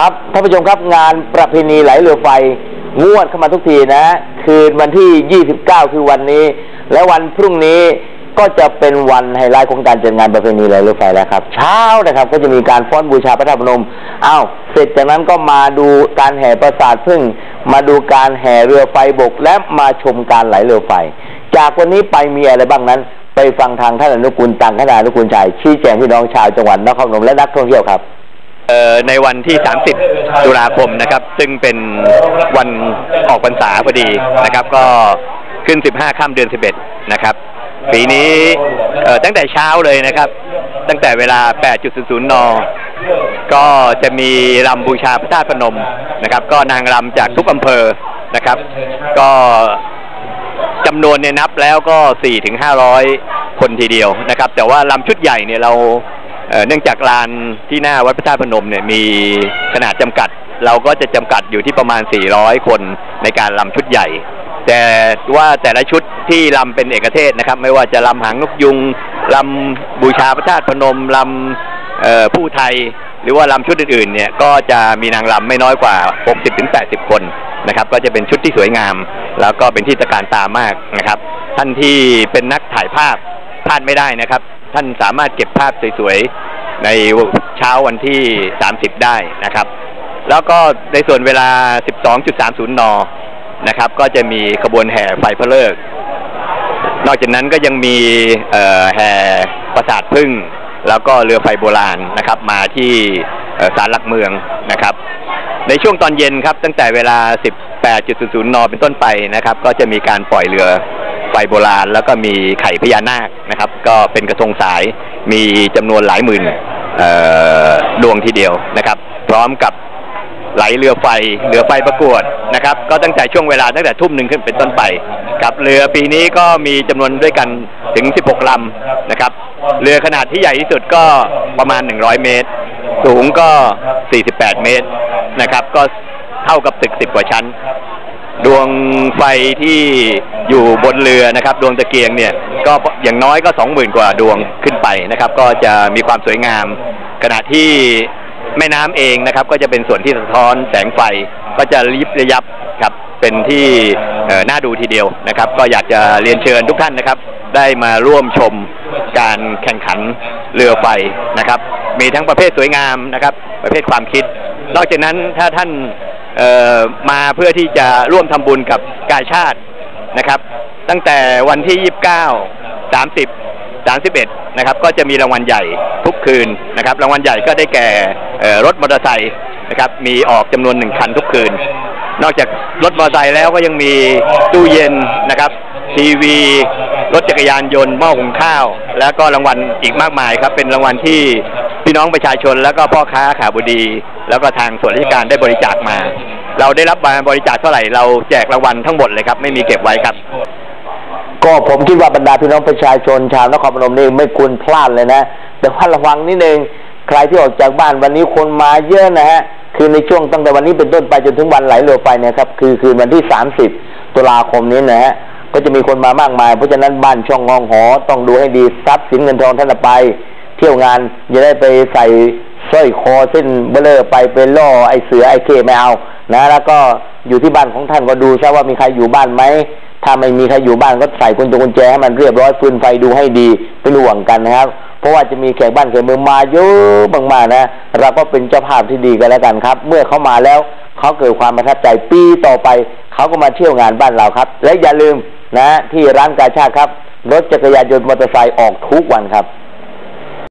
ครับท่านผู้ชมครับงานประเพณีไหลเรือไฟงวดเข้ามาทุกทีนะ คืนวันที่ 29 คือวันนี้ และวันพรุ่งนี้ก็จะเป็นวันไฮไลท์ของการจัดงานประเพณีไหลเรือไฟแล้วครับ เช้านะครับ ก็จะมีการฟ้อนบูชาพระธาตุพนมอ้าวเสร็จจากนั้นก็มาดูการแห่ประสาทพึ่งมาดูการแห่เรือไฟบก และมาชมการไหลเรือไฟ จากวันนี้ไปมีอะไรบ้างนั้น ไปฟังทางท่านอนุกูลตังคณานุกูลชัยชี้แจงพี่น้องชาวจังหวัดนครพนมและนักท่องเที่ยวครับ ในวันที่ 30 ตุลาคมนะครับ ซึ่งเป็นวันออกพรรษาพอดีนะครับ ก็ขึ้น 15ค่ำเดือน 11 นะครับ ปีนี้เอ่อตั้งแต่เช้าเลยนะครับ ตั้งแต่เวลา 8.00 น ก็จะมีรำบูชาพระธาตุพนมนะครับ ก็นางรำจากทุกอำเภอนะครับ ก็จำนวนเนี่ยนับแล้วก็4ถึง500 คนทีเดียวนะครับ แต่ว่าลำชุดใหญ่เนี่ยเรา เนื่องจากลานที่หน้าวัดพระธาตุพนมเนี่ยมีขนาดจำกัด เราก็จะจำกัดอยู่ที่ประมาณ 400 คนในการลำชุดใหญ่ แต่ว่าแต่ละชุดที่ลำเป็นเอกเทศนะครับ ไม่ว่าจะลำหางนกยุงลำบูชาพระธาตุพนมลำเอ่อผู้ไทย หรือว่าลำชุดอื่นๆเนี่ยก็จะมีนางลำไม่น้อยกว่า 60-80 คนนะครับ ก็จะเป็นชุดที่สวยงาม แล้วก็เป็นที่ตะการตามากนะครับ ท่านที่เป็นนักถ่ายภาพพลาดไม่ได้นะครับ ท่านสามารถเก็บภาพสวยๆในเช้าวันที่ 30 ได้นะครับ แล้วก็ในส่วนเวลา 12.30 น นะครับ ก็จะมีขบวนแห่ไฟพระเลิก นอกจากนั้นก็ยังมีแห่ประสาทพึ่ง แล้วก็เรือไฟโบราณนะครับ มาที่ศาลหลักเมืองนะครับ ในช่วงตอนเย็นครับตั้งแต่เวลา 18.00 น เป็นต้นไปนะครับ ก็จะมีการปล่อยเรือ ไฟโบราณ แล้วก็มีไข่พญานาคนะครับ ก็เป็นกระทงสายมีจำนวนหลายหมื่นดวงทีเดียวนะครับ พร้อมกับไหลเรือไฟเรือไฟประกวดนะครับ ก็ตั้งแต่ช่วงเวลาตั้งแต่ทุ่มหนึ่งขึ้นเป็นต้นไปครับเรือปีนี้ก็มีจำนวนด้วยกันถึง 16 ลำนะครับ เรือขนาดที่ใหญ่ที่สุดก็ประมาณ 100 เมตร สูงก็ 48 เมตรนะครับ ก็เท่ากับตึก 10 กว่าชั้น ดวงไฟที่อยู่บนเรือนะครับ ดวงตะเกียงเนี่ย ก็อย่างน้อยก็20,000กว่าดวงขึ้นไปนะครับ ก็จะมีความสวยงาม ขณะที่แม่น้ำเองนะครับ ก็จะเป็นส่วนที่สะท้อนแสงไฟก็จะริบระยับครับเป็นที่น่าดูทีเดียวนะครับ ก็อยากจะเรียนเชิญทุกท่านนะครับ ได้มาร่วมชมการแข่งขันเรือไฟนะครับ มีทั้งประเภทสวยงามนะครับ ประเภทความคิด นอกจากนั้นถ้าท่าน มาเพื่อที่จะร่วมทำบุญกับกายชาตินะครับ ตั้งแต่วันที่ 29 30 31นะครับ ก็จะมีรางวัลใหญ่ทุกคืนนะครับ รางวัลใหญ่ก็ได้แก่เอ่อรถมอเตอร์ไซค์นะครับ มีออกจำนวนหนึ่งคันทุกคืน นอกจากรถมอเตอร์ไซค์แล้วก็ยังมีตู้เย็นนะครับทีวีรถจักรยานยนต์หม้อหุงข้าว แล้วก็รางวัลอีกมากมายครับ เป็นรางวัลที่ พี่น้องประชาชนแล้วก็พ่อค้าขาบุดี แล้วก็ทางส่วนราชการได้บริจาคมา เราได้รับมาบริจาคเท่าไหร่เราแจกรางวัลทั้งหมดเลยครับ ไม่มีเก็บไว้ครับ ก็ผมคิดว่าบรรดาพี่น้องประชาชนชาวนครพนมนี่ไม่ควรพลาดเลยนะ แต่ว่าระวังนิดนึงใครที่ออกจากบ้านวันนี้คนมาเยอะนะฮะคือในช่วงตั้งแต่วันนี้เป็นต้นไปจนถึงวันไหลเรือไฟเนี่ยครับคือคืนวันที่ 30 ตุลาคมนี้นะฮะก็จะมีคนมามากมาย เพราะฉะนั้นบ้านช่องงองหอ ต้องดูให้ดีทรัพย์สินเงินทองท่านไป เที่ยวงานอย่าได้ไปใส่สร้อยคอเส้นเบลอไปเป็นล่อไอเสือไอเคไม่เอานะแล้วก็อยู่ที่บ้านของท่านก็ดูซะว่ามีใครอยู่บ้านไหมถ้าไม่มีใครอยู่บ้านก็ใส่กุญแจกุญแจให้มันเรียบร้อยฟืนไฟดูให้ดีเป็นห่วงกันนะครับ เพราะว่าจะมีแขกบ้านแขกเมืองมาเยอะมากๆนะเราก็เป็นเจ้าภาพที่ดีกันแล้วกันครับ เมื่อเขามาแล้วเขาเกิดความประทับใจปีต่อไปเขาก็มาเที่ยวงานบ้านเราครับ และอย่าลืมนะที่ร้านกาชาติครับรถจักรยานยนต์มอเตอร์ไซค์ออกทุกวันครับ